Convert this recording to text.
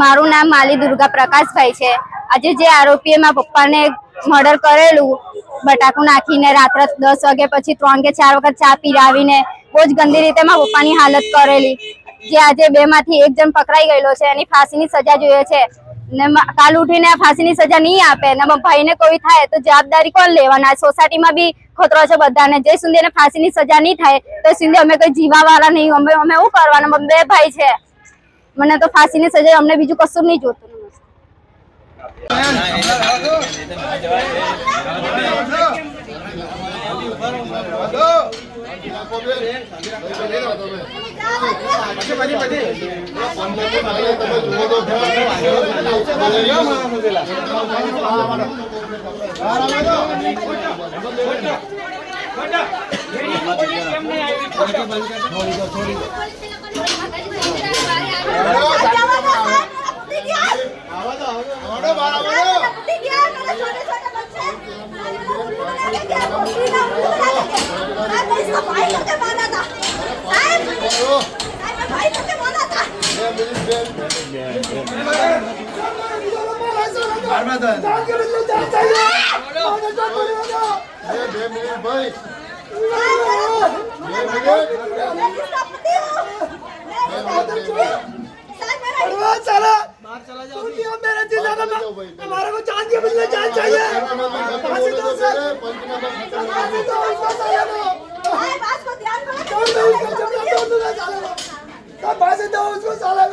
મારું નામ માલી દુર્ગા પ્રકાશભાઈ છે. આજે જે આરોપીએ મારા પપ્પાને મર્ડર કરેલું, બટાકું નાખીને રાત્રે દસ વાગે પછી ત્રણ કે ચાર વખત ચા પીરાવીને બહુ જ ગંદી રીતે મારા પપ્પાની હાલત કરેલી. જે આજે બે માંથી એક જણ પકડાઈ ગયેલો છે, એની ફાંસીની સજા જોઈએ છે. ને કાલ ઉઠીને ફાંસીની સજા નહીં આપે, ને ભાઈને કોઈ થાય તો જવાબદારી કોણ લેવાના? સોસાયટીમાં બી ખતરો છે બધાને. જે સુધી એને ફાંસીની સજા નહીં થાય, તો સુધી અમે કોઈ જીવાવાળા નહીં, અમે અમે શું કરવાના? બે ભાઈ છે. મને તો ફાંસીની સજા અમને બીજું કશું નહીં જોતું. अरे चला तू क्यों मेरे दिल में हमारे को जान के मिलने जान चाहिए 我就下来